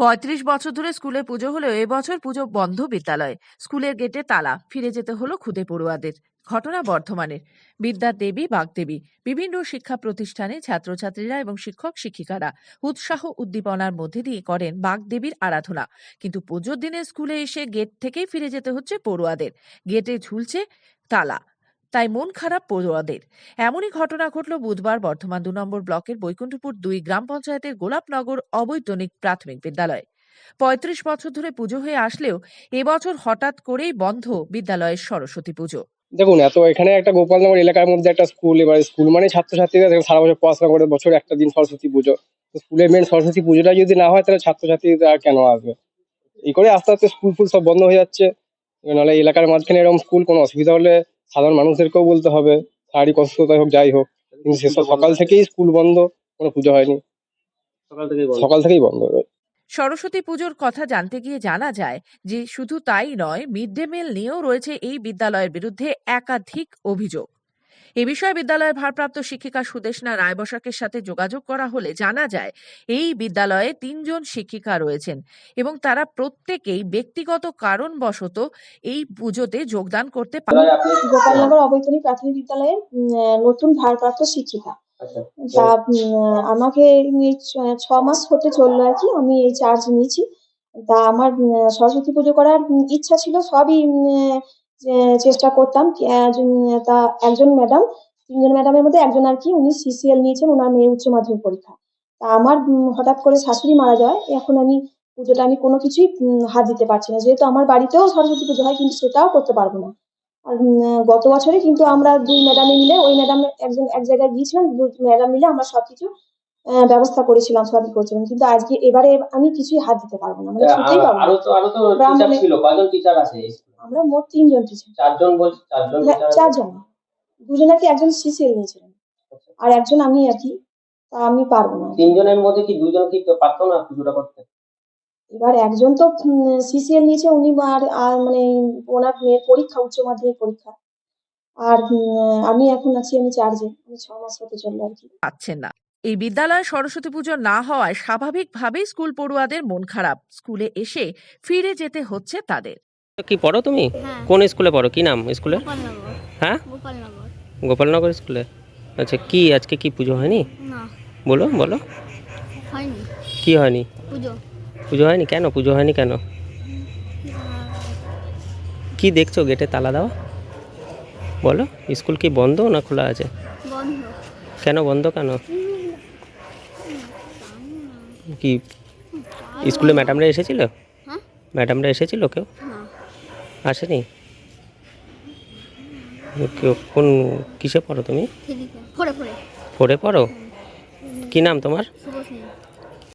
পঁয়ত্রিশ বছর ধরে স্কুলে পুজো হলেও এবছর পুজো বন্ধ বিদ্যালয়ে। স্কুলের গেটে তালা, ফিরে যেতে হলো খুদে পড়ুয়াদের। ঘটনা বর্ধমানের। বিদ্যা দেবী বাগদেবী বিভিন্ন শিক্ষা প্রতিষ্ঠানে ছাত্রছাত্রীরা এবং শিক্ষক শিক্ষিকারা উৎসাহ উদ্দীপনার মধ্যে দিয়ে করেন বাগদেবীর আরাধনা। কিন্তু পুজোর দিনে স্কুলে এসে গেট থেকেই ফিরে যেতে হচ্ছে পড়ুয়াদের। গেটে ঝুলছে তালা। তাই মন খারাপ পড়ুয়াদের। এমনই ঘটনা ঘটল বুধবার বর্ধমান দু নম্বর ব্লকের বৈকুণ্ঠপুর দুই গ্রাম পঞ্চায়েতের গোলাপনগর অবৈতনিক প্রাথমিক বিদ্যালয়। পঁয়ত্রিশ বছর ধরে পুজো হয়ে আসলেও এবছর হঠাৎ করেই বন্ধ বিদ্যালয়ের সরস্বতী পুজো। দেখুন, এত এখানে একটা গোপালনগর এলাকার মধ্যে একটা স্কুল, এবার স্কুল মানে ছাত্রছাত্রীরা সারা বছর পড়াশোনা করে বছর একটা দিন সরস্বতী পুজো। স্কুলের মেন সরস্বতী পুজোটা যদি না হয়, তাহলে ছাত্রছাত্রীরা আর কেন আসবে? এই করে আস্তে আস্তে স্কুল ফুল সব বন্ধ হয়ে যাচ্ছে। নাহলে এলাকার মাঝখানে এরকম স্কুল, কোনো অসুবিধা হলে সাধারণ মানুষদেরকেও বলতে হবে শারীরিক অসুস্থতা হোক যাই হোক কিন্তু সেসব সকাল থেকেই স্কুল বন্ধ কোনো পুজো হয়নি। সকাল থেকেই বন্ধ। সকাল থেকেই বন্ধ সরস্বতী পুজোর কথা জানতে গিয়ে জানা যায় যে শুধু তাই নয় মিড ডে মিল নিয়েও রয়েছে এই বিদ্যালয়ের বিরুদ্ধে একাধিক অভিযোগ। এ বিষয়ে বিদ্যালয়ের ভারপ্রাপ্ত শিক্ষিকা সুদেশনা রায়বসাকের সাথে যোগাযোগ করা হলে জানা যায় এই বিদ্যালয়ে তিনজন শিক্ষিকা রয়েছেন এবং তারা প্রত্যেকেই ব্যক্তিগত কারণবশত এই পুজোতে যোগদান করতে পারে গোপালনগর অবৈতনিক প্রাথমিক বিদ্যালয়ের আহ, নতুন ভারপ্রাপ্ত শিক্ষিকা। আচ্ছা। তা উম, আমাকে ছ- মাস হতে চলল আর কি আমি এই চার্জ নিয়েছি। তা আমার সরস্বতী পুজো করার ইচ্ছা ছিল সবই আহ, চেষ্টা করতাম তা একজন ম্যাডাম, তিনজন ম্যাডামের মধ্যে একজন আর কি উনি সিসিএল নিয়েছেন, ওনার মেয়ে উচ্চ মাধ্যমিক পরীক্ষা। তা আমার হঠাৎ করে শাশুড়ি মারা যায়, এখন আমি পুজোটা আমি কোনো কিছুই হাত দিতে পারছি না। যেহেতু আমার বাড়িতেও সরস্বতী পুজো হয়, কিন্তু সেটাও করতে পারব না। আর গত বছরে কিন্তু আমরা দুই ম্যাডামে মিলে, ওই ম্যাডাম একজন এক জায়গায় গিয়েছিলাম দুই ম্যাডাম মিলে আমরা সবকিছু ব্যবস্থা করেছিলাম সবই করছিলাম। কিন্তু আজকে এবারে আমি কিছুই হাত দিতে পারব না। মানে সত্যিই পারব আরও তো আরও তো টিচার ছিল কয়জন টিচার আছে আমরা মোট তিনজন টিচার চারজন চারজন হ্যাঁ, চারজন। দুজন কি একজন সিসিএল নিয়েছিলেন আর একজন আমি আর কি তা আমি পারব না। তিনজনের মধ্যে কি দুইজন কি পারতো না পুজোটা করতে? এবার একজন তো সিসিএল নিয়েছে উনি আর আর মানে ওনার মেয়ের পরীক্ষা উচ্চ মাধ্যমিক পরীক্ষা। আর আমি এখন আছি আমি চার্জে আমি ছ মাস হতে চলল আর কি। পাচ্ছেন না। এই বিদ্যালয়ে সরস্বতী পুজো না হওয়ায় স্বাভাবিকভাবেই স্কুল পড়ুয়াদের মন খারাপ। স্কুলে এসে ফিরে যেতে হচ্ছে তাদের। কি পড়ো তুমি? হ্যাঁ। কোন স্কুলে পড়ো? কি নাম স্কুলে? হ্যাঁ? গোপালনগর। গোপালনগর স্কুলে? আচ্ছা কি আজকে কি পুজো হয়নি? বলো বলো। হয়নি। কি হয়নি? পুজো। পুজো হয়নি কেন? পুজো হয়নি কেন? কি দেখছ? গেটে তালা দেওয়া বলো স্কুল কি বন্ধ না খোলা আছে? কেন বন্ধ কেন? কি স্কুলে ম্যাডামরা এসেছিল? ম্যাডামরা এসেছিল কেউ? আসেনি? কেউ- কোন কিসে পড়ো তুমি? ফোরে পড়ে? কি নাম তোমার?